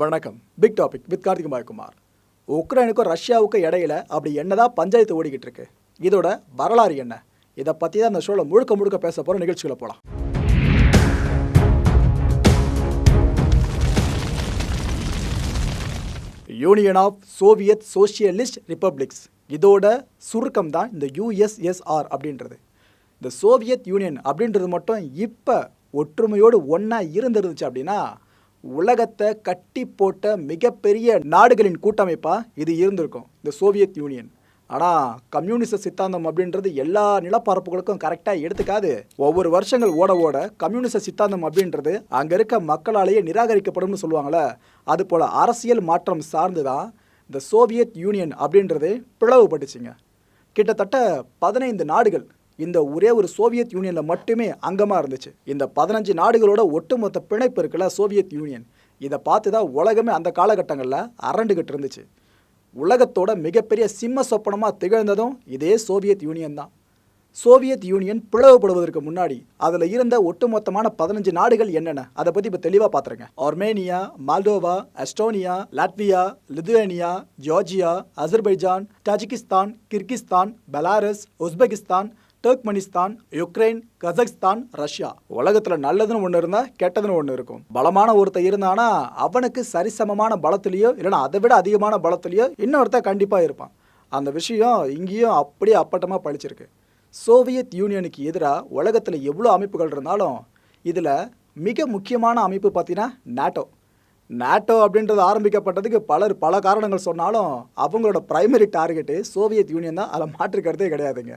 வணக்கம். Big topic with Karthik Mayakumar. உக்ரைனுக்கும் ரஷ்யாவுக்கும் இடையில அப்படி என்னதான் பஞ்சாயத்து ஓடிக்கிட்டு இருக்கு. இதோட வரலாறு என்ன? இதை பற்றி தான் இந்த ஷோவில் முழுக்க முழுக்க பேச போகிற நிகழ்ச்சிகளை போகலாம் Union of Soviet Socialist Republics இதோட சுருக்கம் தான் இந்த யூஎஸ்எஸ்ஆர் அப்படின்றது. இந்த சோவியத் யூனியன் அப்படின்றது மட்டும் இப்போ ஒற்றுமையோடு ஒன்றா இருந்துருந்துச்சு அப்படின்னா உலகத்தை கட்டி போட்ட மிகப்பெரிய நாடுகளின் கூட்டமைப்பாக இது இருந்திருக்கும் இந்த சோவியத் யூனியன். ஆனால் கம்யூனிச சித்தாந்தம் அப்படின்றது எல்லா நிலப்பரப்புகளுக்கும் கரெக்டாக எடுத்துக்காது. ஒவ்வொரு வருஷங்கள் ஓட ஓட கம்யூனிச சித்தாந்தம் அப்படின்றது அங்கே இருக்க மக்களாலேயே நிராகரிக்கப்படும்னு சொல்லுவாங்களே அது போல் அரசியல் மாற்றம் சார்ந்து தான் இந்த சோவியத் யூனியன் அப்படின்றது பிளவுபட்டுச்சுங்க. கிட்டத்தட்ட பதினைந்து நாடுகள் இந்த ஒரே ஒரு சோவியத் யூனியனில் மட்டுமே அங்கமாக இருந்துச்சு. இந்த பதினஞ்சு நாடுகளோட ஒட்டுமொத்த பிணைப்பு இருக்குல்ல சோவியத் யூனியன். இதை பார்த்து தான் உலகமே அந்த காலகட்டங்களில் அரண்டுகிட்டு இருந்துச்சு. உலகத்தோட மிகப்பெரிய சிம்ம சொப்பனமாக திகழ்ந்ததும் இதே சோவியத் யூனியன் தான். சோவியத் யூனியன் பிளவுபடுவதற்கு முன்னாடி அதில் இருந்த ஒட்டுமொத்தமான பதினஞ்சு நாடுகள் என்னென்ன? அதை பற்றி இப்போ தெளிவாக பார்த்துருங்க Armenia Moldova Estonia Latvia Lithuania Georgia Azerbaijan Tajikistan Kyrgyzstan Belarus Uzbekistan Turkmenistan Ukraine Kazakhstan Russia. உலகத்தில் நல்லதுன்னு ஒன்று இருந்தால் கெட்டதுன்னு ஒன்று இருக்கும். பலமான ஒருத்தன் இருந்தானா அவனுக்கு சரிசமமான பலத்திலையோ இல்லைன்னா அதை விட அதிகமான பலத்திலையோ இன்னொருத்தன் கண்டிப்பாக இருப்பான். அந்த விஷயம் இங்கேயும் அப்படியே அப்பட்டமாக பழிச்சிருக்கு. சோவியத் யூனியனுக்கு எதிராக உலகத்தில் எவ்வளோ அமைப்புகள் இருந்தாலும் இதில் மிக முக்கியமான அமைப்பு பார்த்தீங்கன்னா நாட்டோ. நாட்டோ அப்படின்றது ஆரம்பிக்கப்பட்டதுக்கு பலர் பல காரணங்கள் சொன்னாலும் அவங்களோட பிரைமரி டார்கெட்டு சோவியத் யூனியன் தான். அதில் மாற்றுக்கிறதே கிடையாதுங்க.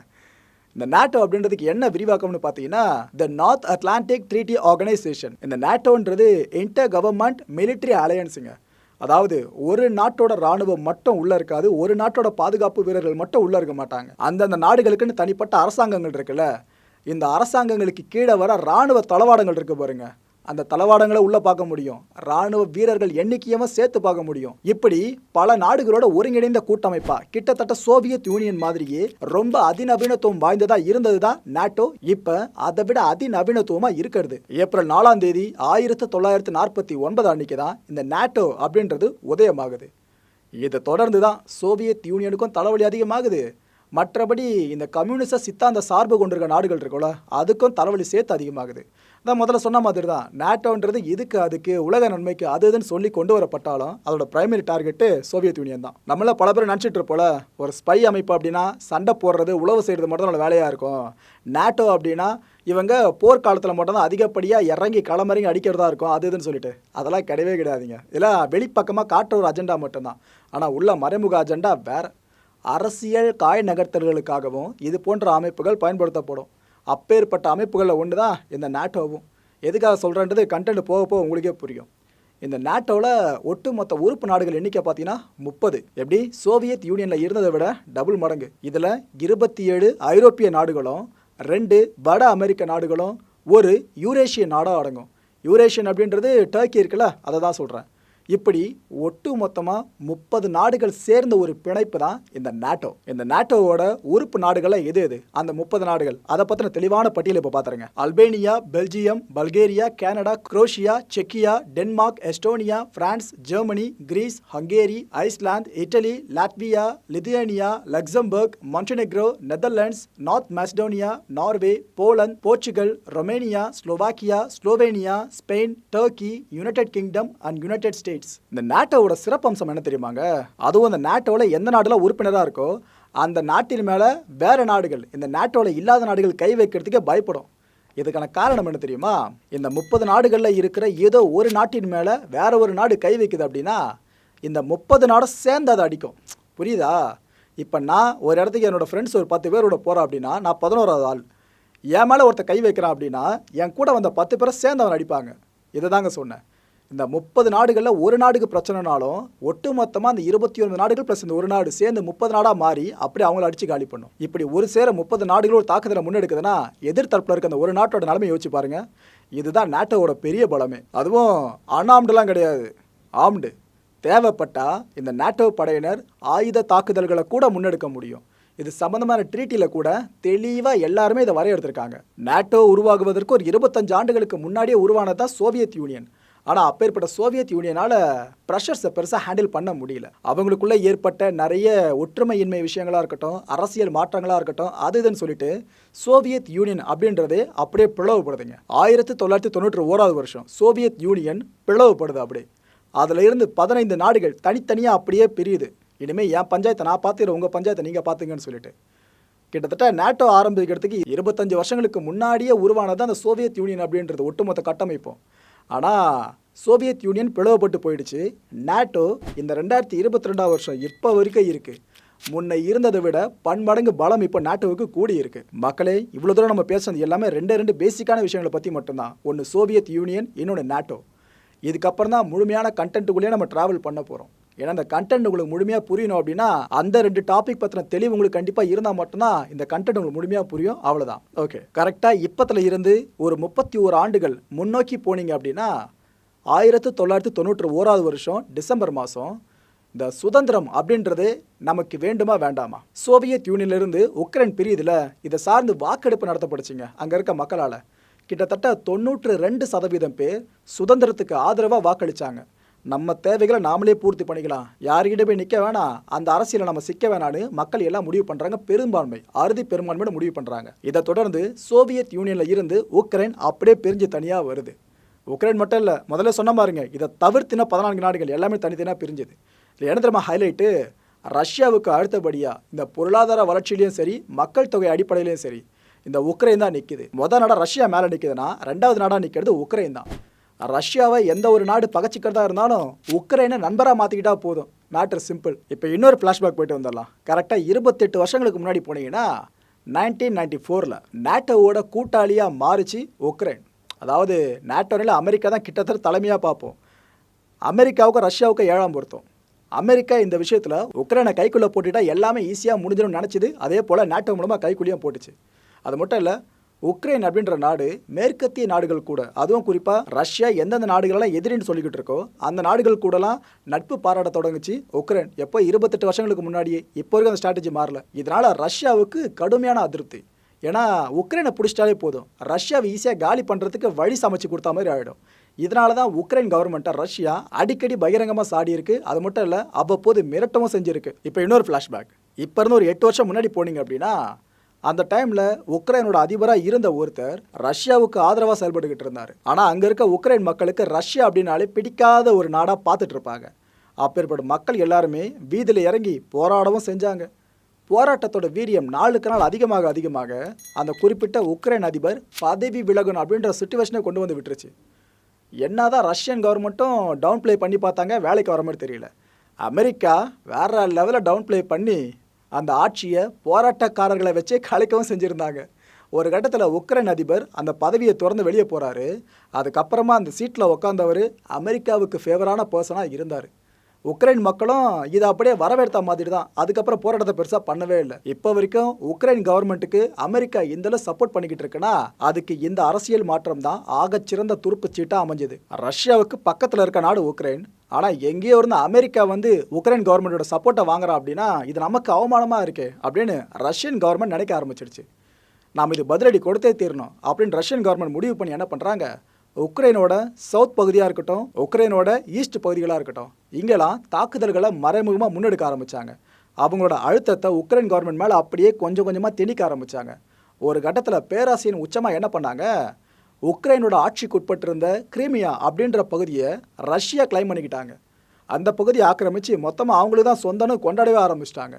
இந்த நாட்டோ அப்படின்றதுக்கு என்ன விரிவாக்கம்னு பார்த்தீங்கன்னா the North Atlantic Treaty Organization இந்த நாட்டோன்றது இன்டர் கவர்மெண்ட் மிலிட்ரி அலையன்ஸுங்க அதாவது ஒரு நாட்டோட ராணுவம் மட்டும் உள்ள இருக்காது ஒரு நாட்டோட பாதுகாப்பு வீரர்கள் மட்டும் உள்ள இருக்க மாட்டாங்க. அந்தந்த நாடுகளுக்குன்னு தனிப்பட்ட அரசாங்கங்கள் இருக்குல்ல இந்த அரசாங்கங்களுக்கு கீழே வர ராணுவ தளவாடங்கள் இருக்கு பாருங்க. அந்த தளவாடங்களை உள்ளே பார்க்க முடியும். ராணுவ வீரர்கள் எண்ணிக்கையவும் சேர்த்து பார்க்க முடியும். இப்படி பல நாடுகளோட ஒருங்கிணைந்த கூட்டமைப்பா கிட்டத்தட்ட சோவியத் யூனியன் மாதிரியே ரொம்ப அதிநவீனத்துவம் வாய்ந்ததா இருந்தது தான் நாட்டோ. இப்ப அதை விட அதிநவீனத்துவமா இருக்கிறது. ஏப்ரல் நாலாம் தேதி ஆயிரத்தி தொள்ளாயிரத்தி நாற்பத்தி ஒன்பது அன்னைக்கு தான் இந்த நாட்டோ அப்படின்றது உதயமாகுது. இதை தொடர்ந்து தான் சோவியத் யூனியனுக்கும் தலைவலி அதிகமாகுது. மற்றபடி இந்த கம்யூனிச சித்தாந்த சார்பு கொண்டிருக்க நாடுகள் இருக்குல்ல அதுக்கும் தலைவலி சேர்த்து அதிகமாகுது. அதான் முதல்ல சொன்ன மாதிரி தான் நாட்டோன்றது இதுக்கு அதுக்கு உலக நன்மைக்கு அது இதுன்னு சொல்லி கொண்டு வரப்பட்டாலும் அதோட பிரைமரி டார்கெட்டு சோவியத் யூனியன் தான். நம்மள பல பேர் நினச்சிட்டு இருப்போல ஒரு ஸ்பை அமைப்பு அப்படின்னா சண்டை போடுறது உழவு செய்கிறது மட்டும் தான் வேலையாக இருக்கும். நாட்டோ அப்படின்னா இவங்க போர்க்காலத்தில் மட்டும்தான் அதிகப்படியாக இறங்கி களமிறங்கி அடிக்கிறதா இருக்கும் அது இதுன்னு சொல்லிட்டு. அதெல்லாம் கிடையவே கிடையாதுங்க. இதெல்லாம் வெளிப்பக்கமாக காட்டுற ஒரு அஜெண்டா மட்டும்தான். ஆனால் உள்ள மறைமுக அஜெண்டா வேற. அரசியல் காய் நகர்த்தல்களுக்காகவும் இது போன்ற அமைப்புகள் பயன்படுத்தப்படும். அப்பேற்பட்ட அமைப்புகளில் ஒன்று தான் இந்த நாட்டோவும். எதுக்காக சொல்கிறேன்றது கண்டென்ட் போக போக உங்களுக்கே புரியும். இந்த நாட்டோவில் ஒட்டுமொத்த உறுப்பு நாடுகள் எண்ணிக்கை பார்த்தீங்கன்னா முப்பது. எப்படி? சோவியத் யூனியனில் இருந்ததை விட டபுள் மடங்கு. இதில் இருபத்தி ஏழு ஐரோப்பிய நாடுகளும் ரெண்டு வட அமெரிக்க நாடுகளும் ஒரு யூரேஷிய நாடாக அடங்கும். யூரேஷியன் அப்படின்றது டர்க்கி இருக்குல்ல அதை தான் சொல்கிறேன் இப்படி ஒட்டு மொத்தமாக முப்பது நாடுகள் சேர்ந்த ஒரு பிணைப்பு தான் இந்த நாட்டோ. இந்த நாட்டோவோட உறுப்பு நாடுகளை எது எது? அந்த முப்பது நாடுகள். அதை பற்றின தெளிவான பட்டியலை இப்போ பார்த்துருங்க Albania Belgium Bulgaria Canada Croatia செக்கியா Denmark Estonia France Germany Greece Hungary Iceland Italy Latvia Lithuania Luxembourg Montenegro Netherlands North Macedonia Norway Poland Portugal Romania Slovakia Slovenia Spain Turkey United Kingdom and United States இந்த நாட்டோட சிறப்பம்சம் என்ன தெரியுமாங்க? அதுவும் அந்த நாட்டோவில் எந்த நாட்டில் உறுப்பினராக இருக்கோ அந்த நாட்டின் மேலே வேறு நாடுகள் இந்த நாட்டோவில் இல்லாத நாடுகள் கை வைக்கிறதுக்கே பயப்படும். இதுக்கான காரணம் என்ன தெரியுமா? இந்த முப்பது நாடுகளில் இருக்கிற ஏதோ ஒரு நாட்டின் மேலே வேற ஒரு நாடு கை வைக்குது அப்படின்னா இந்த முப்பது நாடும் சேர்ந்து அதை அடிக்கும். புரியுதா? இப்போ நான் ஒரு இடத்துக்கு என்னோடய ஃப்ரெண்ட்ஸ் ஒரு பத்து பேரோட போகிறேன் அப்படின்னா நான் பதினோராவது ஆள். என் மேலே ஒருத்தர் கை வைக்கிறான் அப்படின்னா என் கூட வந்த பத்து பேரை சேர்ந்து அவன் அடிப்பாங்க. இதை தாங்க சொன்னேன். இந்த முப்பது நாடுகளில் ஒரு நாடுக்கு பிரச்சனைனாலும் ஒட்டு மொத்தமாக அந்த இருபத்தி ஒன்பது நாடுகள் ப்ளஸ் இந்த ஒரு நாடு சேர்ந்து முப்பது நாடாக மாறி அப்படி அவங்கள அடித்து காலி பண்ணும். இப்படி ஒரு சேர முப்பது நாடுகள் ஒரு தாக்குதலை முன்னெடுக்குதுன்னா எதிர்த்தரப்பில் இருக்க அந்த ஒரு நாட்டோட நிலைமை யோசிச்சு பாருங்க. இதுதான் நாட்டோட பெரிய பலமே. அதுவும் அன்ஆம்டுலாம் கிடையாது. ஆம்டு. தேவைப்பட்டால் இந்த நாட்டோ படையினர் ஆயுத தாக்குதல்களை கூட முன்னெடுக்க முடியும். இது சம்பந்தமான ட்ரீட்டியில் கூட தெளிவாக எல்லாருமே இதை வரையறுத்திருக்காங்க. நேட்டோ உருவாகுவதற்கு ஒரு இருபத்தஞ்சு ஆண்டுகளுக்கு முன்னாடியே உருவானதான் சோவியத் யூனியன். ஆனால் அப்பேற்பட்ட சோவியத் யூனியனால் ப்ரெஷர்ஸை பெருசாக ஹேண்டில் பண்ண முடியல. அவங்களுக்குள்ளே ஏற்பட்ட நிறைய ஒற்றுமையின்மை விஷயங்களாக இருக்கட்டும் அரசியல் மாற்றங்களாக இருக்கட்டும் அது இதுன்னு சொல்லிட்டு சோவியத் யூனியன் அப்படின்றதே அப்படியே பிளவுபடுதுங்க. ஆயிரத்தி தொள்ளாயிரத்தி தொண்ணூற்றி ஓராவது வருஷம் சோவியத் யூனியன் பிளவுபடுது அப்படியே. அதில் இருந்து பதினைந்து நாடுகள் தனித்தனியாக அப்படியே பிரியுது. இனிமேல் என் பஞ்சாயத்தை நான் பார்த்துக்கிறேன் உங்கள் பஞ்சாயத்தை நீங்கள் பார்த்துங்கன்னு சொல்லிட்டு. கிட்டத்தட்ட நேட்டோ ஆரம்பிக்கிறதுக்கு இருபத்தஞ்சு வருஷங்களுக்கு முன்னாடியே உருவானது அந்த சோவியத் யூனியன் அப்படின்றது ஒட்டுமொத்த கட்டமைப்பும். ஆனால் சோவியத் யூனியன் பிளவுபட்டு போயிடுச்சு. நேட்டோ இந்த ரெண்டாயிரத்தி இருபத்தி ரெண்டாம் வருஷம் இப்போ வரைக்கும் இருக்குது முன்ன இருந்ததை விட பன்மடங்கு பலம் இப்போ நாட்டோவுக்கு கூடியிருக்கு மக்களே இவ்வளோ தூரம் நம்ம பேசுனது எல்லாமே ரெண்டே ரெண்டு பேசிக்கான விஷயங்களை பற்றி மட்டும்தான். ஒன்று சோவியத் யூனியன் இன்னொன்று நாட்டோ. இதுக்கப்புறம் தான் முழுமையான கண்டென்ட்டுக்குள்ளேயே நம்ம ட்ராவல் பண்ண போகிறோம் ஏன்னா இந்த கண்டென்ட் உங்களுக்கு முழுமையாக புரியணும் அப்படின்னா அந்த ரெண்டு டாபிக் பற்றின தெளிவு உங்களுக்கு கண்டிப்பாக இருந்தால் மட்டும்தான் இந்த கண்டென்ட் உங்களுக்கு முழுமையாக புரியும். அவ்வளோதான் ஓகே கரெக்டாக இப்பத்தில் இருந்து ஒரு முப்பத்தி ஓரு ஆண்டுகள் முன்னோக்கி போனீங்க அப்படின்னா ஆயிரத்து தொள்ளாயிரத்து தொண்ணூற்றி ஓராவது வருஷம் டிசம்பர் மாதம் இந்த சுதந்திரம் அப்படின்றது நமக்கு வேண்டுமா வேண்டாமா? சோவியத் யூனியன்லேருந்து உக்ரைன் பிரியுதில் இதை சார்ந்து வாக்கெடுப்பு நடத்தப்படுச்சுங்க அங்கே இருக்க மக்களால். கிட்டத்தட்ட தொண்ணூற்று ரெண்டு சதவீதம் பேர் சுதந்திரத்துக்கு ஆதரவாக வாக்களிச்சாங்க. நம்ம தேவைகளை நாமளே பூர்த்தி பண்ணிக்கலாம். யார்கிட்ட போய் நிற்க வேணாம். அந்த அரசியலை நம்ம சிக்க வேணான்னு மக்கள் எல்லாம் முடிவு பண்ணுறாங்க பெரும்பான்மை அறுதி பெரும்பான்மையோட முடிவு பண்ணுறாங்க இதை தொடர்ந்து சோவியத் யூனியனில் இருந்து உக்ரைன் அப்படியே பிரிஞ்சு தனியாக வருது. உக்ரைன் மட்டும் இல்லை முதல்ல சொன்ன பாருங்க இதை தவிர்த்தின பதினான்கு நாடுகள் எல்லாமே தனித்தனியாக பிரிஞ்சுது. இதில் என்ன தெரியுமா ஹைலைட்டு ரஷ்யாவுக்கு அடுத்தபடியாக இந்த பொருளாதார வளர்ச்சியிலையும் சரி மக்கள் தொகை அடிப்படையிலையும் சரி இந்த உக்ரைன் தான் நிற்குது மொதல் நாடாக ரஷ்யா மேலே நிற்குதுன்னா ரெண்டாவது நாடாக நிற்கிறது உக்ரைன் தான். ரஷ்யாவை எந்த ஒரு நாடு பகச்சிக்கிறதா இருந்தாலும் உக்ரைனை நண்பராக மாற்றிக்கிட்டா போதும். மேட்ரு சிம்பிள் இப்போ இன்னொரு ஃப்ளாஷ்பேக் போயிட்டு வந்துடலாம். கரெக்டாக இருபத்தெட்டு வருஷங்களுக்கு முன்னாடி போனீங்கன்னா நைன்டீன் நைன்டி ஃபோரில் நேட்டோவோட கூட்டாளியாக மாறிச்சு உக்ரைன். அதாவது நேட்டோனில் அமெரிக்கா தான் கிட்டத்தட்ட தலைமையாக பார்ப்போம். அமெரிக்காவுக்கும் ரஷ்யாவுக்கும் ஏழாம் பொருத்தம். அமெரிக்கா இந்த விஷயத்தில் உக்ரைனை கைக்குள்ளே போட்டுட்டா எல்லாமே ஈஸியாக முடிஞ்சிடும்னு நினச்சிது. அதே போல் நேட்டோ மூலமாக கைக்குள்ளேயும் போட்டுச்சு. அது மட்டும் இல்லை உக்ரைன் அப்படின்ற நாடு மேற்கத்திய நாடுகள் கூட. அதுவும் குறிப்பாக ரஷ்யா எந்தெந்த நாடுகளெல்லாம் எதிரின்னு சொல்லிக்கிட்டு இருக்கோ அந்த நாடுகள் கூடலாம் நட்பு பாராட்ட தொடங்குச்சு உக்ரைன். எப்போ இருபத்தெட்டு வருஷங்களுக்கு முன்னாடியே இப்போ வரைக்கும் அந்த ஸ்ட்ராட்டஜி மாறல. இதனால் ரஷ்யாவுக்கு கடுமையான அதிருப்தி. ஏன்னா உக்ரைனை பிடிச்சிட்டாலே போதும். ரஷ்யாவை ஈஸியாக காலி பண்ணுறதுக்கு வழி சமைச்சு கொடுத்த மாதிரி ஆகிடும் இதனால தான் உக்ரைன் கவர்மெண்ட்டை ரஷ்யா அடிக்கடி பகிரங்கமாக சாடி இருக்கு அது மட்டும் இல்லை அவ்வப்போது மிரட்டவும் செஞ்சுருக்கு. இப்போ இன்னொரு ஃப்ளாஷ்பேக் இப்போ இருந்து ஒரு எட்டு வருஷம் முன்னாடி போனீங்க அப்படின்னா அந்த டைமில் உக்ரைனோட அதிபராக இருந்த ஒருத்தர் ரஷ்யாவுக்கு ஆதரவாக செயல்பட்டுக்கிட்டு இருந்தார். ஆனால் அங்கே இருக்க உக்ரைன் மக்களுக்கு ரஷ்யா அப்படின்னாலே பிடிக்காத ஒரு நாடாக பார்த்துட்டு இருப்பாங்க. அப்பேற்பட்ட மக்கள் எல்லாருமே வீதியில் இறங்கி போராடவும் செஞ்சாங்க. போராட்டத்தோட வீரியம் நாளுக்கு நாள் அதிகமாக அதிகமாக அந்த குறிப்பிட்ட உக்ரைன் அதிபர் பதவி விலகணும் அப்படின்ற சுச்சுவேஷனை கொண்டு வந்து விட்டுருச்சு. என்னதான் ரஷ்யன் கவர்மெண்ட்டும் டவுன் ப்ளே பண்ணி பார்த்தாங்க வேலைக்கு வர மாதிரி தெரியல. அமெரிக்கா வேற லெவலில் டவுன் ப்ளே பண்ணி அந்த ஆட்சியை போராட்டக்காரர்களை வச்சே கலைக்கவும் செஞ்சுருந்தாங்க. ஒரு கட்டத்தில் உக்ரைன் அதிபர் அந்த பதவியை திறந்து வெளியே போகிறாரு அதுக்கப்புறமா அந்த சீட்டில் உட்காந்தவர் அமெரிக்காவுக்கு ஃபேவரான பர்சனாக இருந்தார். உக்ரைன் மக்களும் இதை அப்படியே வரவேற்ற மாதிரி தான் அதுக்கப்புறம் போராட்டத்தை பெருசாக பண்ணவே இல்லை. இப்போ வரைக்கும் உக்ரைன் கவர்மெண்ட்டுக்கு அமெரிக்கா இந்தளவு சப்போர்ட் பண்ணிக்கிட்டு இருக்குன்னா அதுக்கு இந்த அரசியல் மாற்றம் தான் ஆகச்சிறந்த துருப்பு சீட்டாக அமைஞ்சது. ரஷ்யாவுக்கு பக்கத்தில் இருக்க நாடு உக்ரைன். ஆனால் எங்கேயோ இருந்து அமெரிக்கா வந்து உக்ரைன் கவர்மெண்டோட சப்போர்ட்டை வாங்குறா அப்படின்னா இது நமக்கு அவமானமாக இருக்கே அப்படின்னு ரஷ்யன் கவர்மெண்ட் நினைக்க ஆரம்பிச்சிடுச்சு. நாம் இது பதிலடி கொடுத்தே தீரணும் அப்படின்னு ரஷ்யன் கவர்மெண்ட் முடிவு பண்ணி என்ன பண்ணுறாங்க உக்ரைனோட சவுத் பகுதியாக இருக்கட்டும் உக்ரைனோட ஈஸ்ட் பகுதிகளாக இருக்கட்டும் இங்கெல்லாம் தாக்குதல்களை மறைமுகமாக முன்னெடுக்க ஆரம்பித்தாங்க அவங்களோட அழுத்தத்தை உக்ரைன் கவர்மெண்ட் மேலே அப்படியே கொஞ்சம் கொஞ்சமாக திணிக்க ஆரம்பித்தாங்க ஒரு கட்டத்தில் பேராசியின் உச்சமாக என்ன பண்ணாங்க? உக்ரைனோட ஆட்சிக்கு உட்பட்டிருந்த கிரீமியா அப்படின்ற பகுதியை ரஷ்யா கிளைம் பண்ணிக்கிட்டாங்க. அந்த பகுதியை ஆக்கிரமித்து மொத்தமாக அவங்களுக்கு தான் சொந்தம்னு கொண்டாடவே ஆரம்பிச்சிட்டாங்க.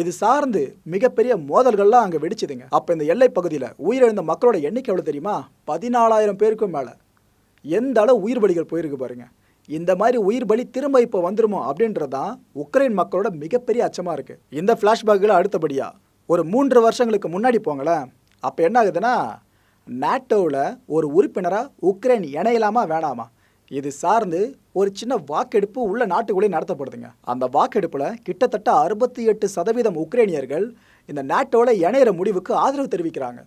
இது சார்ந்து மிகப்பெரிய மோதல்கள்லாம் அங்கே வெடிச்சுதுங்க. அப்போ இந்த எல்லை பகுதியில் உயிரிழந்த மக்களோட எண்ணிக்கை எவ்வளோ தெரியுமா? பதினாலாயிரம் பேருக்கும் மேலே. எந்த அளவு உயிர் பலிகள் போயிருக்கு பாருங்கள் இந்த மாதிரி உயிர் பலி திரும்ப இப்போ வந்துருமோ அப்படின்றது தான் உக்ரைன் மக்களோட மிகப்பெரிய அச்சமாக இருக்குது இந்த ஃப்ளாஷ்பேக்கில் அடுத்தபடியாக ஒரு மூன்று வருஷங்களுக்கு முன்னாடி போங்களேன். அப்போ என்ன ஆகுதுன்னா நாட்டோவில் ஒரு உறுப்பினராக உக்ரைன் இணையலாமா வேணாமா? இது சார்ந்து ஒரு சின்ன வாக்கெடுப்பு உள்ள நாட்டுக்குள்ளே நடத்தப்படுதுங்க. அந்த வாக்கெடுப்பில் கிட்டத்தட்ட அறுபத்தி எட்டு சதவீதம் உக்ரைனியர்கள் இந்த நாட்டோவில் இணையிற முடிவுக்கு ஆதரவு தெரிவிக்கிறாங்க.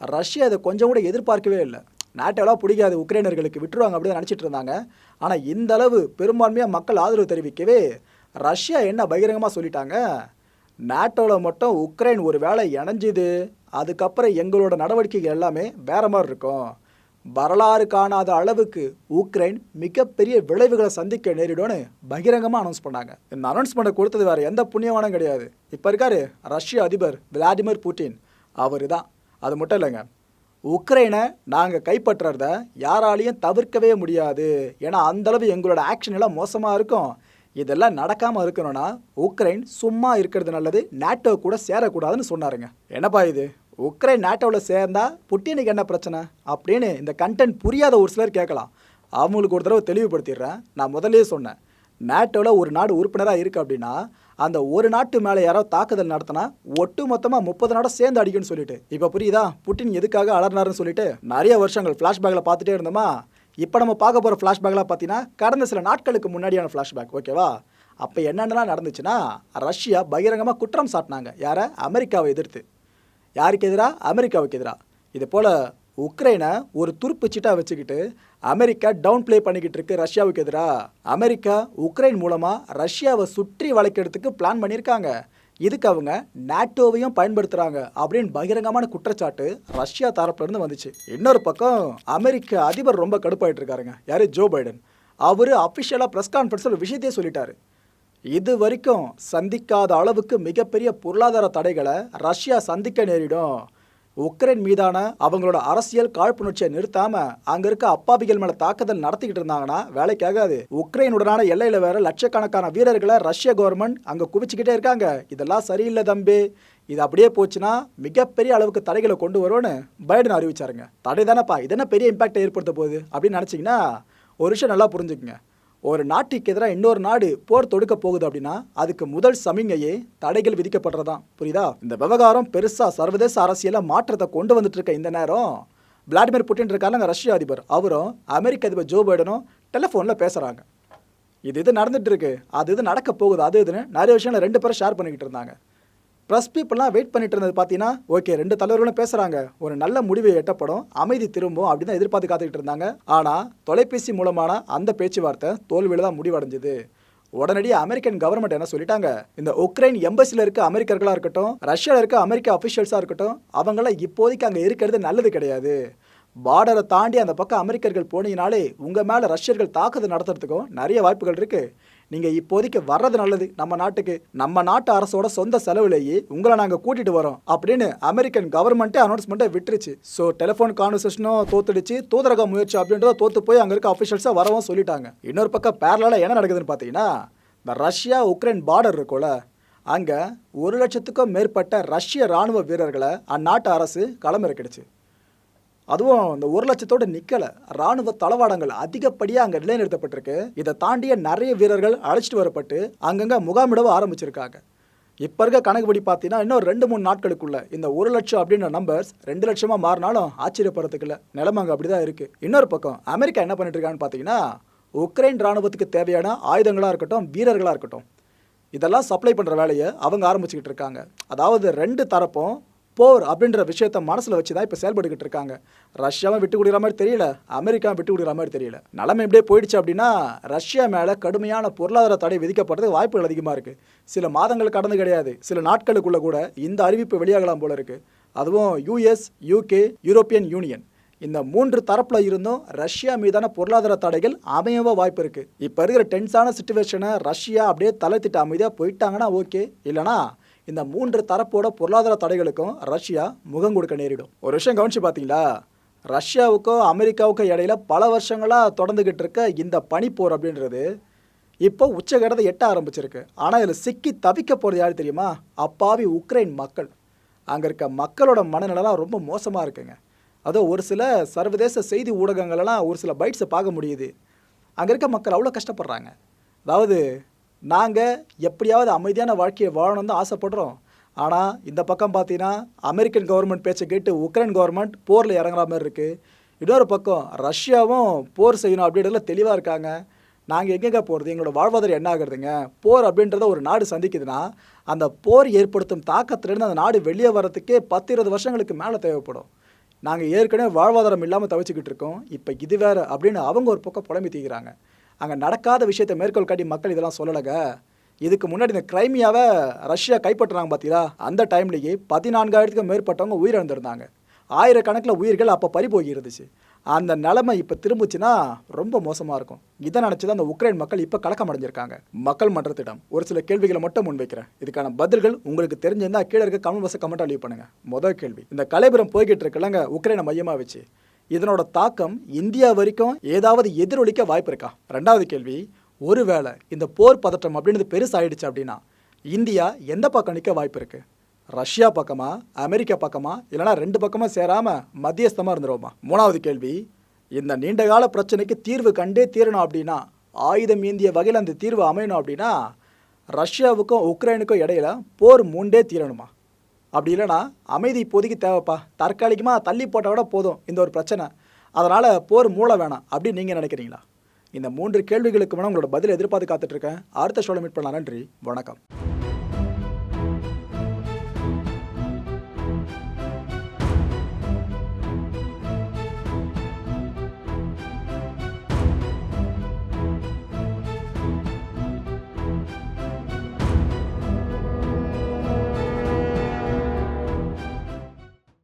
ரஷ்யா இதை கொஞ்சம் கூட எதிர்பார்க்கவே இல்லை. நாட்டெல்லாம் பிடிக்காது உக்ரைனர்களுக்கு விட்டுருவாங்க அப்படின்னு நினச்சிட்டு இருந்தாங்க. ஆனால் இந்த அளவு பெரும்பான்மையாக மக்கள் ஆதரவு தெரிவிக்கவே ரஷ்யா என்ன பகிரங்கமாக சொல்லிட்டாங்க? நாட்டோவில் மட்டும் உக்ரைன் ஒரு வேளை இணைஞ்சுது அதுக்கப்புறம் எங்களோட நடவடிக்கைகள் எல்லாமே வேற மாதிரி இருக்கும். வரலாறு காணாத அளவுக்கு உக்ரைன் மிகப்பெரிய விளைவுகளை சந்திக்க நேரிடும்னு பகிரங்கமாக அனௌன்ஸ் பண்ணாங்க. இந்த அனௌன்ஸ்மெண்ட்டை கொடுத்தது வேறு எந்த புண்ணியமானும் கிடையாது. இப்போ இருக்காரு ரஷ்ய அதிபர் விளாடிமிர் புட்டின். அவர் தான் அது மட்டும் இல்லைங்க. உக்ரைனை நாங்கள் கைப்பற்றுறத யாராலையும் தவிர்க்கவே முடியாது. ஏன்னா அந்தளவு எங்களோட ஆக்ஷன் எல்லாம் மோசமாக இருக்கும். இதெல்லாம் நடக்காமல் இருக்கணும்னா உக்ரைன் சும்மா இருக்கிறது நல்லது நேட்டோ கூட சேரக்கூடாதுன்னு சொன்னாருங்க. என்னப்பா இது? உக்ரைன் நேட்டோவில் சேர்ந்தா புட்டினுக்கு என்ன பிரச்சனை? அப்படின்னு இந்த கண்டென்ட் புரியாத ஒரு சிலர் கேட்கலாம். அவங்களுக்கு ஒரு தடவை தெளிவுபடுத்திடுறேன். நான் முதலே சொன்னேன். நேட்டோவில் ஒரு நாடு உறுப்பினராக இருக்குது அப்படின்னா அந்த ஒரு நாட்டு மேலே யாராவது தாக்குதல் நடத்தினா ஒட்டு மொத்தமாக முப்பது நாடும் சேர்ந்து அடிக்கும்னு சொல்லிட்டு. இப்போ புரியுதா? புட்டின் எதுக்காக அலர்னாருன்னு சொல்லிட்டு நிறைய வருஷங்கள் ஃப்ளாஷ்பேக்கில் பார்த்துட்டே இருந்தோமா? இப்போ நம்ம பார்க்க போகிற ஃப்ளாஷ்பேக்லாம் பார்த்தீங்கன்னா கடந்த சில நாட்களுக்கு முன்னாடியான ஃப்ளாஷ்பேக் ஓகேவா அப்போ என்னென்னலாம் நடந்துச்சுன்னா ரஷ்யா பகிரங்கமாக குற்றம் சாட்டினாங்க. யாரை? அமெரிக்காவை எதிர்த்து. யாருக்கு எதிராக அமெரிக்காவுக்கு எதிராக இது போல் உக்ரைனை ஒரு துருப்பு சீட்டாக வச்சுக்கிட்டு அமெரிக்கா டவுன் ப்ளே பண்ணிக்கிட்டு இருக்கு ரஷ்யாவுக்கு எதிராக அமெரிக்கா உக்ரைன் மூலமாக ரஷ்யாவை சுற்றி வளைக்கிறதுக்கு பிளான் பண்ணியிருக்காங்க. இதுக்கு அவங்க நாட்டோவையும் பயன்படுத்துகிறாங்க அப்படின்னு பகிரங்கமான குற்றச்சாட்டு ரஷ்யா தரப்புலேருந்து வந்துச்சு. இன்னொரு பக்கம் அமெரிக்க அதிபர் ரொம்ப கடுப்பாயிட்டு இருக்காருங்க. யார்? Joe Biden. அவர் அஃபிஷியலாக ப்ரெஸ் கான்ஃபரன்ஸில் ஒரு விஷயத்தையே சொல்லிட்டாரு. இது வரைக்கும் சந்திக்காத அளவுக்கு மிகப்பெரிய பொருளாதார தடைகளை ரஷ்யா சந்திக்க நேரிடும். உக்ரைன் மீதான அவங்களோட அரசியல் காழ்ப்புணர்ச்சியை நிறுத்தாம அங்க இருக்க அப்பாவிகள் மேல தாக்குதல் நடத்திக்கிட்டு இருந்தாங்கன்னா வேலைக்காகாது உக்ரைனுடனான எல்லையில வேற லட்சக்கணக்கான வீரர்களை ரஷ்ய கவர்மெண்ட் அங்க குவிச்சுக்கிட்டே இருக்காங்க. இதெல்லாம் சரியில்லை தம்பி. இது அப்படியே போச்சுன்னா மிகப்பெரிய அளவுக்கு தடைகளை கொண்டு வரும்னு பைடன் அறிவிச்சாருங்க. தடை தானப்பா இது என்ன பெரிய இம்பாக்டை ஏற்படுத்த போகுது அப்படின்னு நினச்சிங்கன்னா ஒரு விஷயம் நல்லா புரிஞ்சுக்குங்க. ஒரு நாட்டுக்கு எதிராக இன்னொரு நாடு போர் தொடுக்க போகுது அப்படின்னா அதுக்கு முதல் சமிங்கையே தடைகள் விதிக்கப்படுறதான். புரியுதா? இந்த விவகாரம் பெருசாக சர்வதேச அரசியல மாற்றத்தை கொண்டு வந்துட்டு இருக்க இந்த நேரம். விளாடிமிர் புட்டின் இருக்காருங்க ரஷ்ய அதிபர். அவரும் அமெரிக்க அதிபர் ஜோ பைடனும் டெலிஃபோனில் பேசுகிறாங்க இது இது நடந்துட்டு இருக்கு அது இது நடக்க போகுது அது இதுன்னு நிறைய விஷயங்களை ரெண்டு பேரும் ஷேர் பண்ணிக்கிட்டு இருந்தாங்க. ப்ரெஸ் பீப்புளெலாம் வெயிட் பண்ணிட்டு இருந்தது பார்த்தீங்கன்னா ஓகே ரெண்டு தலைவர்களும் பேசுகிறாங்க ஒரு நல்ல முடிவு எட்டப்படும். அமைதி திரும்பும் அப்படின்னு தான் எதிர்பார்த்து காத்துக்கிட்டு இருந்தாங்க. ஆனால் தொலைபேசி மூலமான அந்த பேச்சுவார்த்தை தோல்வியில் தான் முடிவடைஞ்சது. உடனடியாக அமெரிக்கன் கவர்மெண்ட் என்ன சொல்லிட்டாங்க? இந்த உக்ரைன் எம்பசியில் இருக்க அமெரிக்கர்களாக இருக்கட்டும் ரஷ்யாவில் இருக்க அமெரிக்க அஃபிஷியல்ஸாக இருக்கட்டும் அவங்களாம் இப்போதைக்கு அங்கே இருக்கிறது நல்லது கிடையாது. பார்டரை தாண்டி அந்த பக்கம் அமெரிக்கர்கள் போனீங்கனாலே உங்கள் மேலே ரஷ்யர்கள் தாக்குதல் நடத்துறதுக்கும் நிறைய வாய்ப்புகள் இருக்குது நீங்கள் இப்போதைக்கு வர்றது நல்லது. நம்ம நாட்டுக்கு நம்ம நாட்டு அரசோட சொந்த செலவுலேயே உங்களை நாங்கள் கூட்டிகிட்டு வரோம் அப்படின்னு அமெரிக்கன் கவர்மெண்ட்டே அனௌன்ஸ்மெண்ட்டை விட்டுருச்சு. ஸோ டெலிஃபோன் கான்வர்சேஷனும் தோத்துடுச்சு. தூதரக முயற்சி அப்படின்றத தோத்து போய் அங்கே இருக்க அஃபிஷியல்ஸாக வரவும் சொல்லிட்டாங்க. இன்னொரு பக்கம் பேரலாக என்ன நடக்குதுன்னு பார்த்தீங்கன்னா இந்த ரஷ்யா உக்ரைன் பார்டர் இருக்கும்ல அங்கே ஒரு லட்சத்துக்கும் மேற்பட்ட ரஷ்ய ராணுவ வீரர்களை அந்நாட்டு அரசு களமிறக்கிடுச்சு. அதுவும் இந்த ஒரு லட்சத்தோடு நிற்கலை ராணுவ தளவாடங்கள் அதிகப்படியாக அங்கே நிலைநிறுத்தப்பட்டிருக்கு. இதை தாண்டிய நிறைய வீரர்கள் அழைச்சிட்டு வரப்பட்டு அங்கங்கே முகாமிடவும் ஆரம்பிச்சிருக்காங்க. இப்போ இருக்க கணக்குப்படி பார்த்தீங்கன்னா இன்னும் ரெண்டு மூணு நாட்களுக்குள்ள இந்த ஒரு லட்சம் அப்படின்ற நம்பர்ஸ் ரெண்டு லட்சமாக மாறினாலும் ஆச்சரியப்படுறதுக்கு இல்லை. நிலைமை அங்கே அப்படி தான் இருக்குது இன்னொரு பக்கம் அமெரிக்கா என்ன பண்ணிட்டு இருக்கான்னு பார்த்தீங்கன்னா உக்ரைன் ராணுவத்துக்கு தேவையான ஆயுதங்களாக இருக்கட்டும் வீரர்களாக இருக்கட்டும் இதெல்லாம் சப்ளை பண்ணுற வேலையை அவங்க ஆரம்பிச்சுக்கிட்டு இருக்காங்க. அதாவது ரெண்டு தரப்பும் போர் அப்படின்ற விஷயத்த மனசில் வச்சு தான் இப்போ செயல்பட்டுக்கிட்டு இருக்காங்க. ரஷ்யாவும் விட்டு கொடுக்குற மாதிரி தெரியல அமெரிக்காவும் விட்டு கொடுக்குற மாதிரி தெரியல. நிலைமை இப்படியே போயிடுச்சு அப்படின்னா ரஷ்யா மேலே கடுமையான பொருளாதார தடை விதிக்கப்படுறதுக்கு வாய்ப்புகள் அதிகமாக இருக்குது சில மாதங்கள் கடந்து கிடையாது. சில நாட்களுக்குள்ளே கூட இந்த அறிவிப்பு வெளியாகலாம் போல இருக்குது அதுவும் யூஎஸ் யூகே யூரோப்பியன் யூனியன் இந்த மூன்று தரப்பில் இருந்தும் ரஷ்யா மீதான பொருளாதார தடைகள் அமையவோ வாய்ப்பு இருக்குது இப்போ இருக்கிற டென்ஸான சுச்சுவேஷனை ரஷ்யா அப்படியே தலைத்திட்டு அமைதியாக போயிட்டாங்கன்னா ஓகே இல்லைனா இந்த மூன்று தரப்போட பொருளாதார தடைகளுக்கும் ரஷ்யா முகம் கொடுக்க நேரிடும். ஒரு விஷயம் கவனிச்சு பார்த்தீங்களா? ரஷ்யாவுக்கும் அமெரிக்காவுக்கும் இடையில பல வருஷங்களாக தொடர்ந்துகிட்டு இருக்க இந்த பனிப்போர் அப்படின்றது இப்போ உச்சகரத்தை எட்ட ஆரம்பிச்சிருக்கு. ஆனால் இதில் சிக்கி தவிக்க போகிறது யார் தெரியுமா? அப்பாவி உக்ரைன் மக்கள். அங்கே இருக்க மக்களோட மனநிலைலாம் ரொம்ப மோசமாக இருக்குங்க. அதோ ஒரு சில சர்வதேச செய்தி ஊடகங்களெல்லாம் ஒரு சில பைட்ஸை பார்க்க முடியுது. அங்கே இருக்க மக்கள் அவ்வளோ கஷ்டப்படுறாங்க. அதாவது நாங்கள் எப்படியாவது அமைதியான வாழ்க்கையை வாழணும்னு தான் ஆசைப்படுறோம். ஆனால் இந்த பக்கம் பார்த்தீங்கன்னா அமெரிக்கன் கவர்மெண்ட் பேச்சை கேட்டு உக்ரைன் கவர்மெண்ட் போரில் இறங்குற மாதிரி இருக்குது இன்னொரு பக்கம் ரஷ்யாவும் போர் செய்யணும் அப்படின்றதுல தெளிவாக இருக்காங்க. நாங்கள் எங்கெங்கே போகிறது எங்களோட வாழ்வாதாரம் என்ன ஆகுறதுங்க? போர் அப்படின்றத ஒரு நாடு சந்திக்குதுன்னா அந்த போர் ஏற்படுத்தும் தாக்கத்திலேருந்து அந்த நாடு வெளியே வர்றதுக்கே பத்து இருபது வருஷங்களுக்கு மேலே தேவைப்படும். நாங்கள் ஏற்கனவே வாழ்வாதாரம் இல்லாமல் தவிச்சுக்கிட்டு இருக்கோம். இப்போ இது வேறு அப்படின்னு அவங்க ஒரு பக்கம் புலம்பி தீக்கிறாங்க அங்கே நடக்காத விஷயத்தை மேற்கோள் காட்டி மக்கள் இதெல்லாம் சொல்லலைங்க. இதுக்கு முன்னாடி இந்த கிரைமியாவை ரஷ்யா கைப்பற்றுறாங்க பார்த்தீங்களா அந்த டைம்லேயே பதினான்காயிரத்துக்கும் மேற்பட்டவங்க உயிரிழந்திருந்தாங்க. ஆயிரக்கணக்கில் உயிர்கள் அப்போ பறி இருந்துச்சு அந்த நிலைமை இப்போ திரும்பிச்சுன்னா ரொம்ப மோசமாக இருக்கும். இதை நினச்சி தான் அந்த உக்ரைன் மக்கள் இப்போ கலக்கம் அடைஞ்சிருக்காங்க மக்கள் மன்றத்திடம் ஒரு சில கேள்விகளை மட்டும் முன்வைக்கிறேன். இதுக்கான பதில்கள் உங்களுக்கு தெரிஞ்சிருந்தால் கீழே இருக்க கமெண்ட் பாக்ஸை கமெண்ட்டாக லீவ் பண்ணுங்கள் முதல் கேள்வி இந்த கலைபுரம் போய்கிட்டு இருக்குல்லங்க உக்ரைனை மையமாக வச்சு. இதனோட தாக்கம் இந்தியா வரைக்கும் ஏதாவது எதிரொலிக்க வாய்ப்பு இருக்கா? ரெண்டாவது கேள்வி ஒருவேளை இந்த போர் பதட்டம் அப்படின்றது பெருசாயிடுச்சு அப்படின்னா இந்தியா எந்த பக்கம் நிற்க வாய்ப்பு இருக்கு? ரஷ்யா பக்கமா அமெரிக்கா பக்கமா இல்லைனா ரெண்டு பக்கமாக சேராம மத்தியஸ்தமாக இருந்துருவோமா? மூணாவது கேள்வி இந்த நீண்டகால பிரச்சனைக்கு தீர்வு கண்டே தீரணும் அப்படின்னா ஆயுதம் ஏந்திய வகையில் அந்த தீர்வு அமையணும் அப்படின்னா ரஷ்யாவுக்கும் உக்ரைனுக்கும் இடையில போர் மூண்டே தீரணுமா? அப்படி இல்லைன்னா அமைதி இப்போதைக்கு தேவைப்பா. தற்காலிகமாக தள்ளி போட்டால் கூட போதும். இந்த ஒரு பிரச்சனை. அதனால் போர் மூளை வேணாம். அப்படின்னு நீங்கள் நினைக்கிறீங்களா? இந்த மூன்று கேள்விகளுக்கு வேணால் உங்களோட பதில் எதிர்பார்த்து காத்துட்ருக்கேன் அடுத்த ஷோவில் மீட் பண்ணலாம். நன்றி. வணக்கம்.